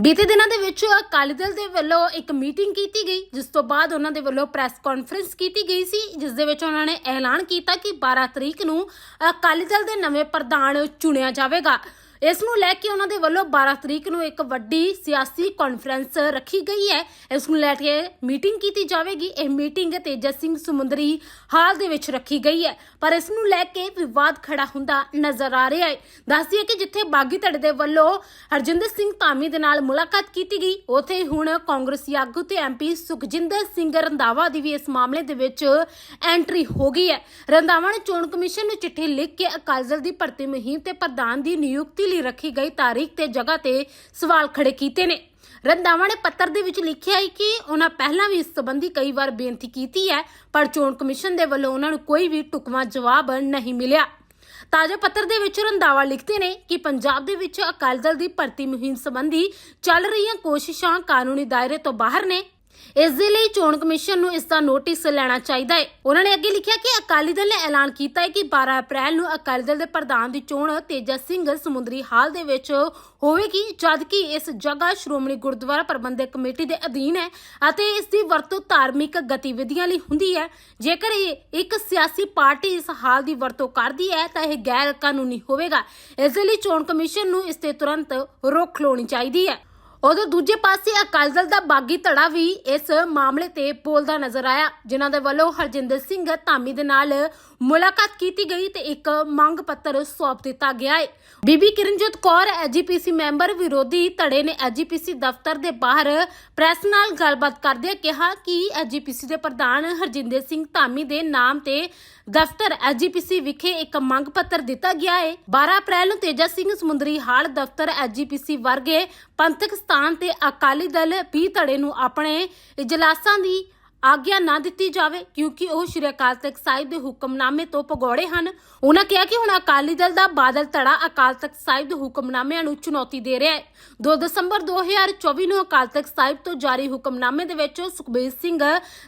ਬੀਤੇ ਦਿਨਾਂ ਦੇ ਵਿੱਚ ਅਕਾਲੀ ਦਲ ਦੇ ਵੱਲੋਂ ਇੱਕ ਮੀਟਿੰਗ ਕੀਤੀ ਗਈ, ਜਿਸ ਤੋਂ ਬਾਅਦ ਉਹਨਾਂ ਦੇ ਵੱਲੋਂ ਪ੍ਰੈਸ ਕਾਨਫਰੰਸ ਕੀਤੀ ਗਈ ਸੀ, ਜਿਸ ਦੇ ਵਿੱਚ ਉਹਨਾਂ ਨੇ ਐਲਾਨ ਕੀਤਾ ਕਿ 12 ਤਰੀਕ ਨੂੰ ਅਕਾਲੀ ਦਲ ਦੇ ਨਵੇਂ ਪ੍ਰਧਾਨ ਚੁਣਿਆ ਜਾਵੇਗਾ। ਇਸ ਨੂੰ ਲੈ ਕੇ ਉਹਨਾਂ ਦੇ ਵੱਲੋਂ 12 ਤਰੀਕ ਨੂੰ ਇੱਕ ਵੱਡੀ ਸਿਆਸੀ ਕਾਨਫਰੰਸ ਰੱਖੀ ਗਈ ਹੈ। ਇਸ ਨੂੰ ਲੈ ਕੇ ਮੀਟਿੰਗ ਕੀਤੀ ਜਾਵੇਗੀ। ਇਹ ਮੀਟਿੰਗ ਤੇਜਸ ਸਿੰਘ ਸਮੁੰਦਰੀ ਹਾਲ ਦੇ ਵਿੱਚ ਰੱਖੀ ਗਈ ਹੈ। ਪਰ ਇਸ ਨੂੰ ਲੈ ਕੇ ਵਿਵਾਦ ਖੜਾ ਹੁੰਦਾ ਨਜ਼ਰ ਆ ਰਿਹਾ ਹੈ। ਦੱਸਦੀ ਕਿ ਜਿੱਥੇ ਬਾਗੀ ਧੜੇ ਦੇ ਵੱਲੋਂ ਹਰਜਿੰਦਰ ਸਿੰਘ ਧਾਮੀ ਦੇ ਨਾਲ ਮੁਲਾਕਾਤ ਕੀਤੀ ਗਈ, ਉਥੇ ਹੁਣ ਕਾਂਗਰਸੀ ਆਗੂ ਤੇ ਐਮਪੀ ਸੁਖਜਿੰਦਰ ਸਿੰਘ ਰੰਧਾਵਾ ਦੀ ਵੀ ਇਸ ਮਾਮਲੇ ਦੇ ਵਿੱਚ ਐਂਟਰੀ ਹੋ ਗਈ ਹੈ। ਰੰਧਾਵਾ ਨੇ ਚੋਣ ਕਮਿਸ਼ਨ ਨੂੰ ਚਿੱਠੀ ਲਿਖ ਕੇ ਅਕਾਲੀ ਦਲ ਦੀ ਭਰਤੀ ਮੁਹਿੰਮ ਤੇ ਪ੍ਰਧਾਨ ਦੀ ਨਿਯੁਕਤੀ ਲਈ ਰੱਖੀ ਗਈ ਤਾਰੀਖ ਤੇ ਜਗ੍ਹਾ ਤੇ ਸਵਾਲ ਖੜੇ ਕੀਤੇ ਨੇ। ਰੰਧਾਵਾ ਨੇ ਪੱਤਰ ਦੇ ਵਿੱਚ ਲਿਖਿਆ ਹੈ ਕਿ ਉਹਨਾਂ ਪਹਿਲਾਂ ਵੀ ਇਸ ਸੰਬੰਧੀ ਕਈ ਵਾਰ ਬੇਨਤੀ ਕੀਤੀ ਹੈ, ਪਰ ਚੋਣ ਕਮਿਸ਼ਨ ਦੇ ਵੱਲੋਂ ਉਹਨਾਂ ਨੂੰ ਕੋਈ ਵੀ ਟੁਕਵਾ ਜਵਾਬ ਨਹੀਂ ਮਿਲਿਆ। ਤਾਜ਼ਾ ਪੱਤਰ ਦੇ ਵਿੱਚ ਰੰਧਾਵਾ ਲਿਖਦੇ ਨੇ ਕਿ ਪੰਜਾਬ ਦੇ ਵਿੱਚ ਅਕਾਲੀ ਦਲ ਦੀ ਭਰਤੀ ਮੁਹਿੰਮ ਸੰਬੰਧੀ ਚੱਲ ਰਹੀਆਂ ਕੋਸ਼ਿਸ਼ਾਂ ਕਾਨੂੰਨੀ ਦਾਇਰੇ ਤੋਂ ਬਾਹਰ ਨੇ। ਇਸ ਦੇ ਲਈ ਚੋਣ ਕਮਿਸ਼ਨ ਨੂੰ ਇਸ ਦਾ ਨੋਟਿਸ ਲੈਣਾ ਚਾਹੀਦਾ ਹੈ। ਉਹਨਾਂ ਨੇ ਅੱਗੇ ਲਿਖਿਆ ਕਿ ਅਕਾਲੀ ਦਲ ਨੇ ਐਲਾਨ ਕੀਤਾ ਹੈ ਕਿ 12 ਅਪ੍ਰੈਲ ਨੂੰ ਅਕਾਲੀ ਦਲ ਦੇ ਪ੍ਰਧਾਨ ਦੀ ਚੋਣ ਤੇਜਸ ਸਿੰਘ ਸਮੁੰਦਰੀ ਹਾਲ ਦੇ ਵਿੱਚ ਹੋਵੇਗੀ ਜਦਕਿ ਇਸ ਜਗ੍ਹਾ ਸ਼੍ਰੋਮਣੀ ਗੁਰਦੁਆਰਾ ਪ੍ਰਬੰਧਕ ਕਮੇਟੀ ਦੇ ਅਧੀਨ ਹੈ ਅਤੇ ਇਸ ਦੀ ਵਰਤੋਂ ਧਾਰਮਿਕ ਗਤੀਵਿਧੀਆਂ ਲਈ ਹੁੰਦੀ ਹੈ। ਜੇਕਰ ਇੱਕ ਸਿਆਸੀ ਪਾਰਟੀ ਇਸ ਹਾਲ ਦੀ ਵਰਤੋਂ ਕਰਦੀ ਹੈ, ਤਾਂ ਇਹ ਗੈਰ ਕਾਨੂੰਨੀ ਹੋਵੇਗਾ। ਇਸ ਲਈ ਚੋਣ ਕਮਿਸ਼ਨ ਨੂੰ ਇਸ ਤੇ ਤੁਰੰਤ ਰੋਕ ਲਾਉਣੀ ਚਾਹੀਦੀ ਹੈ। ਉਦੋਂ ਦੂਜੇ ਪਾਸੇ ਅਕਾਲੀ ਦਲ ਦਾ ਬਾਗੀ ਧੜਾ ਵੀ ਇਸ ਮਾਮਲੇ ਤੇ ਬੋਲਦਾ ਨਜ਼ਰ ਆਇਆ, ਜਿਨ੍ਹਾਂ ਦੇ ਵੱਲੋਂ ਹਰਜਿੰਦਰ ਸਿੰਘ ਧਾਮੀ ਦੇ ਨਾਲ ਮੁਲਾਕਾਤ ਕੀਤੀ ਗਈ ਤੇ ਇੱਕ ਮੰਗ ਪੱਤਰ ਸੌਂਪ ਦਿੱਤਾ ਗਿਆ ਹੈ। ਬੀਬੀ ਕਿਰਨਜੋਤ ਕੌਰ, ਐਜੀਪੀਸੀ ਮੈਂਬਰ ਵਿਰੋਧੀ ਧੜੇ ਨੇ ਐਜੀਪੀਸੀ ਦਫ਼ਤਰ ਦੇ ਬਾਹਰ ਪ੍ਰੈਸ ਨਾਲ ਗੱਲਬਾਤ ਕਰਦਿਆਂ ਕਿਹਾ ਕਿ ਐਜੀਪੀਸੀ ਦੇ ਪ੍ਰਧਾਨ ਹਰਜਿੰਦਰ ਸਿੰਘ ਧਾਮੀ ਦੇ ਨਾਮ ਤੇ ਦਫ਼ਤਰ ਐਜੀਪੀਸੀ ਵਿਖੇ ਇੱਕ ਮੰਗ ਪੱਤਰ ਦਿੱਤਾ ਗਿਆ ਹੈ। 12 ਅਪ੍ਰੈਲ ਨੂੰ ਤੇਜਾ ਸਿੰਘ ਸਮੁੰਦਰੀ ਹਾਲ ਦਫ਼ਤਰ ਐਜੀਪੀਸੀ ਵਰਗੇ ਪੰਥਕ ਸਥਾਨ ਤੇ ਅਕਾਲੀ ਦਲ ਵੀ ਧੜੇ ਨੂੰ ਆਪਣੇ ਇਜਲਾਸਾਂ ਦੀ ਆਗਿਆ ਨਾ ਦਿੱਤੀ ਜਾਵੇ, ਕਿਉਂਕਿ ਉਹ ਸ਼੍ਰੀ ਅਕਾਲ ਤਖਤ ਸਾਹਿਬ ਦੇ ਹੁਕਮਨਾਮੇ ਤੋਂ ਭਗੌੜੇ ਹਨ। ਉਹਨਾਂ ਕਿਹਾ ਕਿ ਹੁਣ ਅਕਾਲੀ ਦਲ ਦਾ ਬਾਦਲ ਧੜਾ ਅਕਾਲ ਤਖਤ ਸਾਹਿਬ ਦੇ ਹੁਕਮਨਾਮਿਆਂ ਨੂੰ ਚੁਣੌਤੀ ਦੇ ਰਿਹਾ ਹੈ। 2 ਦਸੰਬਰ 2024 ਨੂੰ ਅਕਾਲ ਤਖਤ ਸਾਹਿਬ ਤੋਂ ਜਾਰੀ ਹੁਕਮਨਾਮੇ ਦੇ ਵਿੱਚ ਸੁਖਬੀਰ ਸਿੰਘ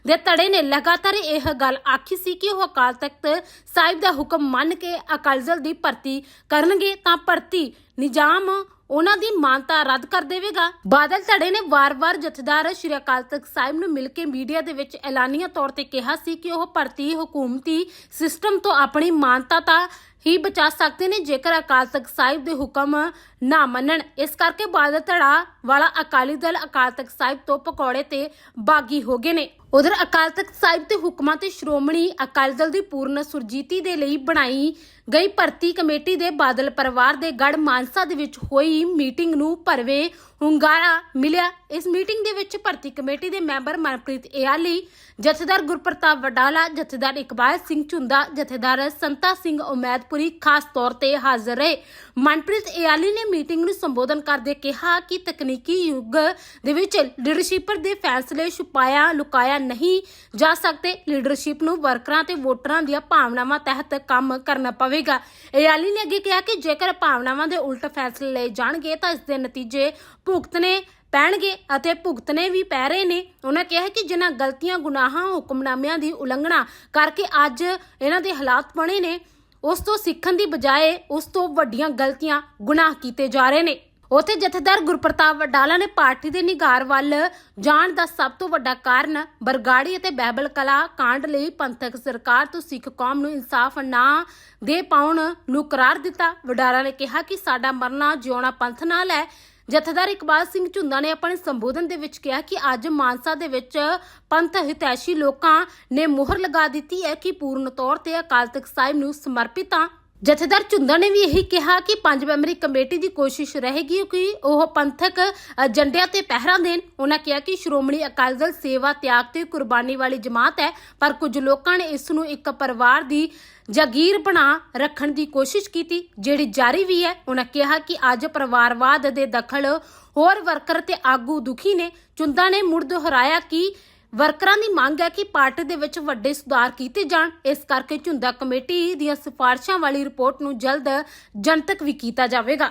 ਦੇ ਧੜੇ ਨੇ ਲਗਾਤਾਰ ਇਹ ਗੱਲ ਆਖੀ ਸੀ ਕਿ ਉਹ ਅਕਾਲ ਤਖਤ ਸਾਹਿਬ ਦਾ ਹੁਕਮ ਮੰਨ ਕੇ ਅਕਾਲੀ ਦਲ ਦੀ ਭਰਤੀ ਕਰਨਗੇ, ਤਾਂ ਭਰਤੀ ਨਿਜ਼ਾਮ ਉਹਨਾਂ ਦੀ ਮਾਨਤਾ ਰੱਦ ਕਰ ਦੇਵੇਗਾ। ਬਾਦਲ ਧੜੇ ਨੇ ਵਾਰ-ਵਾਰ ਜਥੇਦਾਰ ਸ਼੍ਰੀ ਅਕਾਲ ਤਖਤ ਸਾਹਿਬ ਨੂੰ ਮਿਲ ਕੇ ਮੀਡੀਆ ਦੇ ਵਿੱਚ ਐਲਾਨੀਆ ਤੌਰ ਤੇ ਕਿਹਾ ਸੀ ਕਿ ਉਹ ਭਰਤੀ ਹਕੂਮਤੀ ਸਿਸਟਮ ਤੋਂ ਆਪਣੀ ਮਾਨਤਾ ਤਾਂ ਹੀ ਬਚਾ ਸਕਦੇ ਨੇ ਜੇਕਰ ਅਕਾਲ ਤਖਤ ਸਾਹਿਬ ਦੇ ਹੁਕਮ ਨਾ ਮੰਨਣ। ਇਸ ਕਰਕੇ ਬਾਦਲ ਧੜਾ ਵਾਲਾ ਅਕਾਲੀ ਦਲ ਅਕਾਲ ਤਖਤ ਸਾਹਿਬ ਤੋਂ ਪਕੌੜੇ ਤੇ ਬਾਗੀ ਹੋ ਗਏ ਨੇ। ਉਧਰ ਅਕਾਲ ਤਖਤ ਸਾਹਿਬ ਦੇ ਹੁਕਮਾਂ ਤੇ ਸ਼੍ਰੋਮਣੀ ਅਕਾਲੀ ਦਲ ਦੀ ਪੂਰਨ ਸੁਰਜੀਤੀ ਦੇ ਲਈ ਬਣਾਈ ਗਈ ਭਰਤੀ ਕਮੇਟੀ ਦੇ ਬਾਦਲ ਪਰਿਵਾਰ ਦੇ ਗੜ ਮਾਨਸਾ ਦੇ ਵਿੱਚ ਹੋਈ ਮੀਟਿੰਗ ਨੂੰ ਭਰਵੇ ਹੁੰਗਾਰਾ ਮਿਲਿਆ। ਇਸ ਮੀਟਿੰਗ ਦੇ ਵਿੱਚ ਭਰਤੀ ਕਮੇਟੀ ਦੇ ਮੈਂਬਰ ਮਨਪ੍ਰੀਤ ਏਆਲੀ, ਜਥੇਦਾਰ ਗੁਰਪ੍ਰਤਾਪ ਵਡਾਲਾ, ਜਥੇਦਾਰ ਇਕਬਾਲ ਸਿੰਘ ਝੁੰਦਾ, ਜਥੇਦਾਰ ਸੰਤਾ ਸਿੰਘ ਉਮੈਦਪੁਰੀ ਖਾਸ ਤੌਰ ਤੇ ਹਾਜ਼ਰ ਰਹੇ। ਮਨਪ੍ਰੀਤ ਏਆਲੀ ਨੇ ਮੀਟਿੰਗ ਨੂੰ ਸੰਬੋਧਨ ਕਰਦੇ ਕਿਹਾ ਕਿ ਤਕਨੀਕੀ ਯੁੱਗ ਦੇ ਵਿੱਚ ਲੀਡਰਸ਼ਿਪ ਦੇ ਫੈਸਲੇ ਛੁਪਾਇਆ, ਲੁਕਾਇਆ ਨਹੀਂ ਜਾ ਸਕਦੇ। ਲੀਡਰਸ਼ਿਪ ਨੂੰ ਵਰਕਰਾਂ ਤੇ ਵੋਟਰਾਂ ਦੀਆਂ ਭਾਵਨਾਵਾਂ ਤਹਿਤ ਕੰਮ ਕਰਨਾ ਪਵੇਗਾ। ਏਆਲੀ ਨੇ ਅੱਗੇ ਕਿਹਾ ਕਿ ਜੇਕਰ ਭਾਵਨਾਵਾਂ ਦੇ ਉਲਟ ਫੈਸਲੇ ਲਏ ਜਾਣਗੇ, ਤਾਂ ਇਸ ਦੇ ਨਤੀਜੇ ਭੁਗਤਣੇ ਪੈਣਗੇ ਅਤੇ ਭੁਗਤਣੇ ਵੀ ਪੈ ਰਹੇ ਨੇ। ਉਹਨਾਂ ਕਿਹਾ ਕਿ ਜਿਨ੍ਹਾਂ ਗਲਤੀਆਂ, ਗੁਨਾਹਾਂ, ਹੁਕਮਨਾਮਿਆਂ ਦੀ ਉਲੰਘਣਾ ਕਰਕੇ ਅੱਜ ਇਹਨਾਂ ਦੇ ਹਾਲਾਤ ਬਣੇ ਨੇ, ਉਸ ਤੋਂ ਸਿੱਖਣ ਦੀ ਬਜਾਏ ਉਸ ਤੋਂ ਵੱਡੀਆਂ ਗਲਤੀਆਂ ਗੁਨਾਹ ਕੀਤੇ ਜਾ ਰਹੇ ਨੇ। ਉਥੇ ਜਥੇਦਾਰ ਗੁਰਪ੍ਰਤਾਪ ਵਡਾਲਾ ਨੇ ਪਾਰਟੀ ਦੇ ਨਿਗਾਰ ਵੱਲ ਜਾਣ ਦਾ ਸਭ ਤੋਂ ਵੱਡਾ ਕਾਰਨ ਬਰਗਾੜੀ ਅਤੇ ਬਹਿਬਲ ਕਲਾ ਕਾਂਡ ਲਈ ਪੰਥਕ ਸਰਕਾਰ ਤੋਂ ਸਿੱਖ ਕੌਮ ਨੂੰ ਇਨਸਾਫ ਨਾ ਦੇ ਪਾਉਣ ਨੂੰ ਕਰਾਰ ਦਿੱਤਾ। ਵਡਾਲਾ ਨੇ ਕਿਹਾ ਕਿ ਸਾਡਾ ਮਰਨਾ ਜਿਉਣਾ ਪੰਥ ਨਾਲ ਹੈ। ਜਥੇਦਾਰ ਇਕਬਾਲ ਸਿੰਘ ਝੁੰਦਾ ਨੇ ਆਪਣੇ ਸੰਬੋਧਨ ਦੇ ਵਿੱਚ ਕਿਹਾ ਕਿ ਅੱਜ ਮਾਨਸਾ ਦੇ ਵਿੱਚ ਪੰਥ ਹਿਤੈਸ਼ੀ ਲੋਕਾਂ ਨੇ ਮੋਹਰ ਲਗਾ ਦਿੱਤੀ ਹੈ ਕਿ ਪੂਰਨ ਤੌਰ ਤੇ ਅਕਾਲ ਤਖਤ ਸਾਹਿਬ ਨੂੰ ਸਮਰਪਿਤ ਆ ਜਥੇਦਾਰ ਝੁੰਦਾ ਨੇ ਵੀ ਇਹੀ ਕਿਹਾ ਕਿ ਪੰਜ ਮੈਂਬਰੀ ਕਮੇਟੀ ਦੀ ਕੋਸ਼ਿਸ਼ ਰਹੇਗੀ ਕਿ ਉਹ ਪੰਥਕ ਏਜੰਡਿਆਂ ਤੇ ਪਹਿਰਾ ਦੇਣ। ਉਹਨਾਂ ਕਿਹਾ ਕਿ ਸ਼੍ਰੋਮਣੀ ਅਕਾਲੀ ਦਲ ਸੇਵਾ, ਤਿਆਗ ਤੇ ਕੁਰਬਾਨੀ ਵਾਲੀ ਜਮਾਤ ਹੈ, ਪਰ ਕੁਝ ਲੋਕਾਂ ਨੇ ਇਸ ਨੂੰ ਇੱਕ ਪਰਿਵਾਰ ਦੀ ਜਾਗੀਰ ਬਣਾ ਰੱਖਣ ਦੀ ਕੋਸ਼ਿਸ਼ ਕੀਤੀ, ਜਿਹੜੀ ਜਾਰੀ ਵੀ ਹੈ। ਉਹਨਾਂ ਕਿਹਾ ਕਿ ਅੱਜ ਪਰਿਵਾਰਵਾਦ ਦੇ ਦਖਲ ਹੋਰ ਵਰਕਰ ਤੇ ਆਗੂ ਦੁਖੀ ਨੇ। ਚੁੰਦਾ ਨੇ ਮੁੜ ਦੁਹਰਾਇਆ ਕਿ ਵਰਕਰਾਂ ਦੀ ਮੰਗ ਹੈ ਕਿ ਪਾਰਟੀ ਦੇ ਵਿੱਚ ਵੱਡੇ ਸੁਧਾਰ ਕੀਤੇ ਜਾਣ। ਇਸ ਕਰਕੇ ਝੁੰਦਾ ਕਮੇਟੀ ਦੀਆਂ ਸਿਫਾਰਸ਼ਾਂ ਵਾਲੀ ਰਿਪੋਰਟ ਨੂੰ ਜਲਦ ਜਨਤਕ ਵੀ ਕੀਤਾ ਜਾਵੇਗਾ।